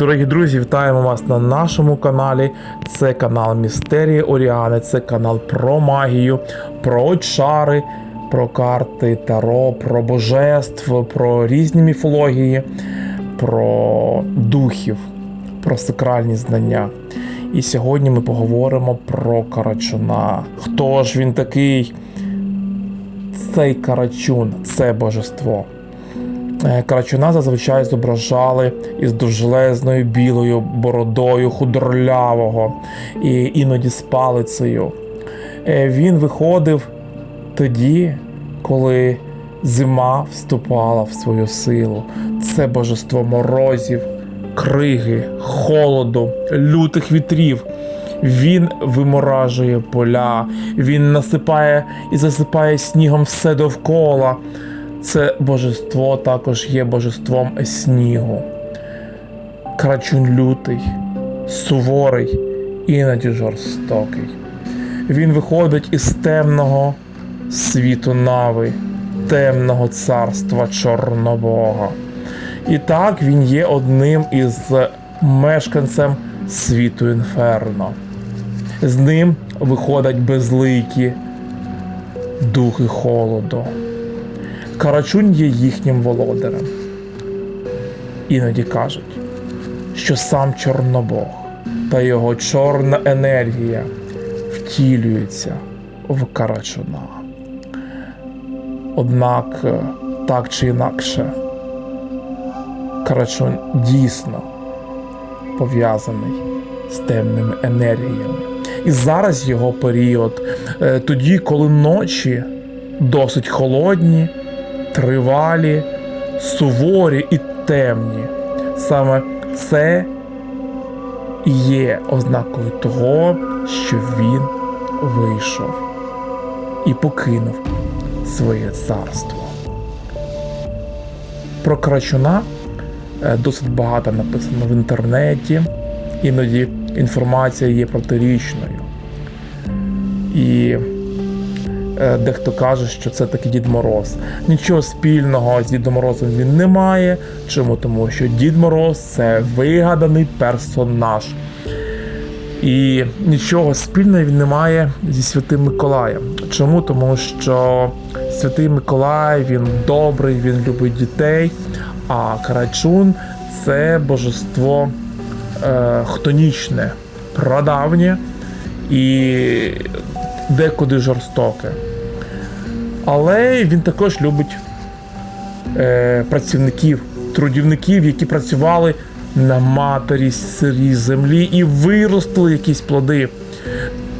Дорогі друзі, вітаємо вас на нашому каналі. Це канал Містерії Оріани, це канал про магію, про чари, про карти Таро, про божеств, про різні міфології, про духів, про сакральні знання. І сьогодні ми поговоримо про Карачуна. Хто ж він такий? Цей Карачун це божество. Е, Карачуна зазвичай зображали із довжелезною білою бородою худорлявого і іноді з палицею. Е, Він виходив тоді, коли зима вступала в свою силу. Це божество морозів, криги, холоду, лютих вітрів. Він виморажує поля, він насипає і засипає снігом все довкола. Це божество також є божеством снігу. Крачун лютий, суворий, іноді жорстокий. Він виходить із темного світу нави, темного царства Чорнобога. І так він є одним із мешканцем світу Інферно. З ним виходять безликі духи холоду. Карачун є їхнім володарем. Іноді кажуть, що сам Чорнобог та його чорна енергія втілюється в Карачуна. Однак, е, так чи інакше, Карачун дійсно пов'язаний з темними енергіями. І зараз його період, е, тоді, коли ночі досить холодні, тривалі, суворі і темні. Саме це є ознакою того, що він вийшов і покинув своє царство. Про Крачуна е, досить багато написано в інтернеті, іноді інформація є протирічною. І Дехто каже, що це таки Дід Мороз. Нічого спільного з Дідом Морозом він не має. Чому? Тому що Дід Мороз це вигаданий персонаж. І нічого спільного він не має зі Святим Миколаєм. Чому? Тому що Святий Миколай він добрий, він любить дітей, а Карачун це божество е, хтонічне, прадавнє і декуди жорстоке. Але він також любить е, працівників, трудівників, які працювали на матері сирій землі і виростили якісь плоди.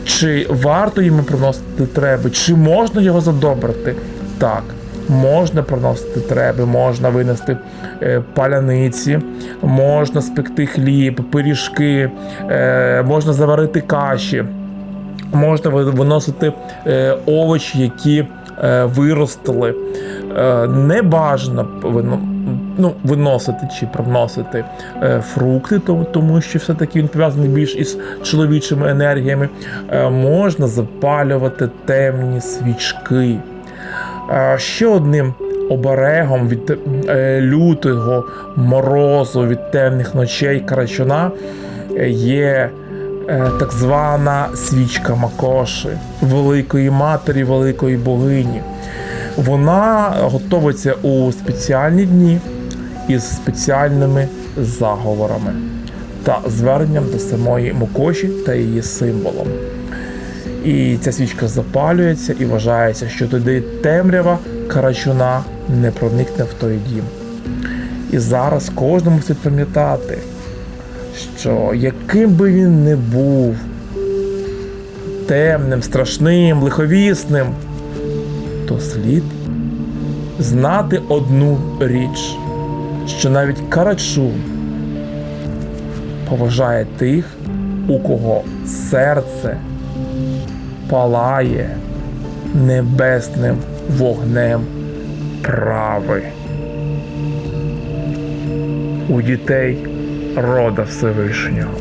Чи варто йому приносити треби, чи можна його задобрити? Так, можна приносити треби, можна винести е, паляниці, можна спекти хліб, пиріжки, е, можна заварити каші, можна виносити е, овочі, які виростили. Е, не бажано ну, виносити чи приносити е, фрукти, тому, що все-таки він пов'язаний більш із чоловічими енергіями. Е, можна запалювати темні свічки. Е, ще одним оберегом від е, лютого морозу, від темних ночей Карачуна е, є е, так звана свічка Макоши, великої матері, великої богині. Вона готується у спеціальні дні із спеціальними заговорами та зверненням до самої Мокоші та її символом. І ця свічка запалюється і вважається, що туди темрява карачуна не проникне в той дім. І зараз кожному слід пам'ятати, що яким би він не був темним, страшним, лиховісним, то слід знати одну річ, що навіть карачун поважає тих, у кого серце палає небесним вогнем прави. У дітей рода Всевишнього.